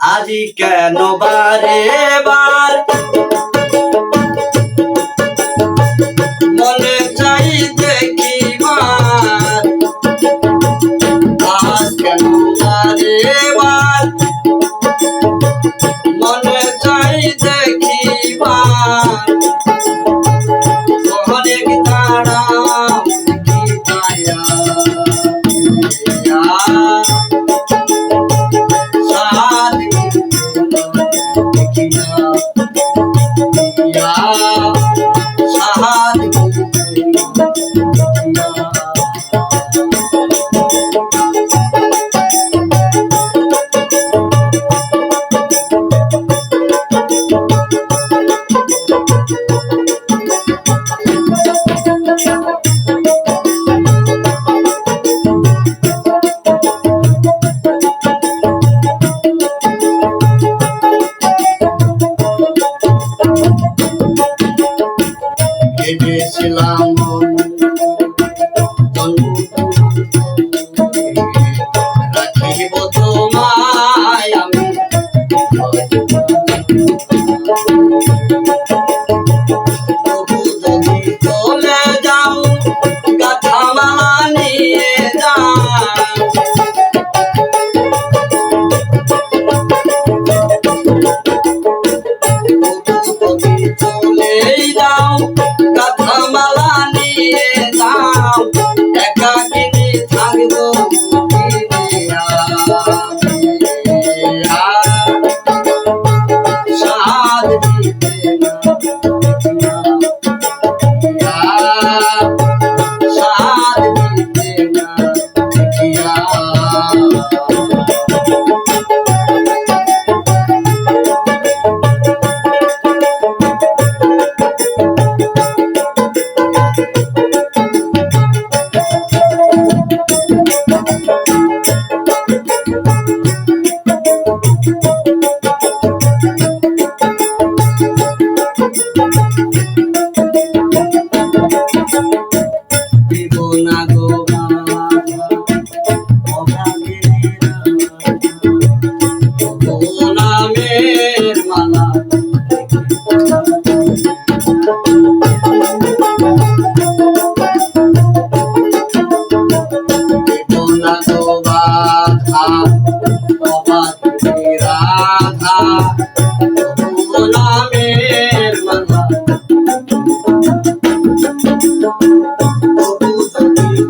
আজি কেন বারে বার?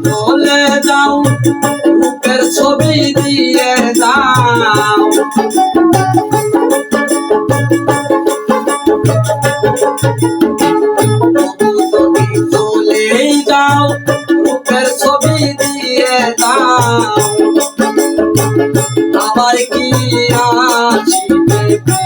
বলে যাও, রূপের ছবি দিয়ে যাও। চলে যাও, রূপের ছবি দিয়ে যাও। আবার কি আসবে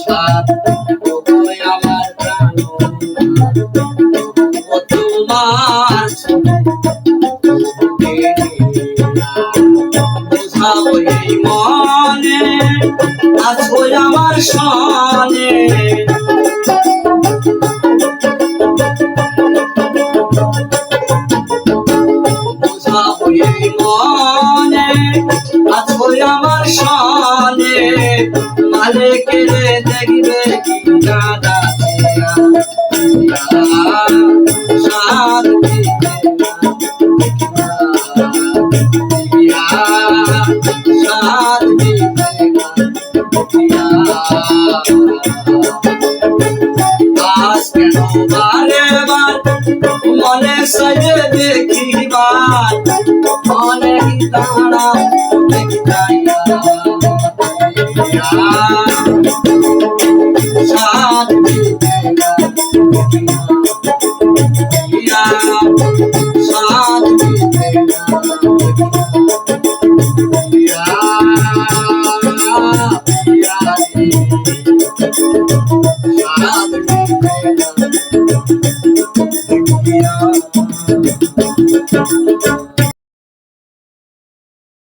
কথা ওই মনে আছো আমার সনে। মনে আছো আমার সনে। মালিকের দেখবে দাদা আজ কেন বারে বার মনে সাজে দেখিবার অনেক দাঁড়া দেখিতাইয়া শান্তি ইয়া Thank you.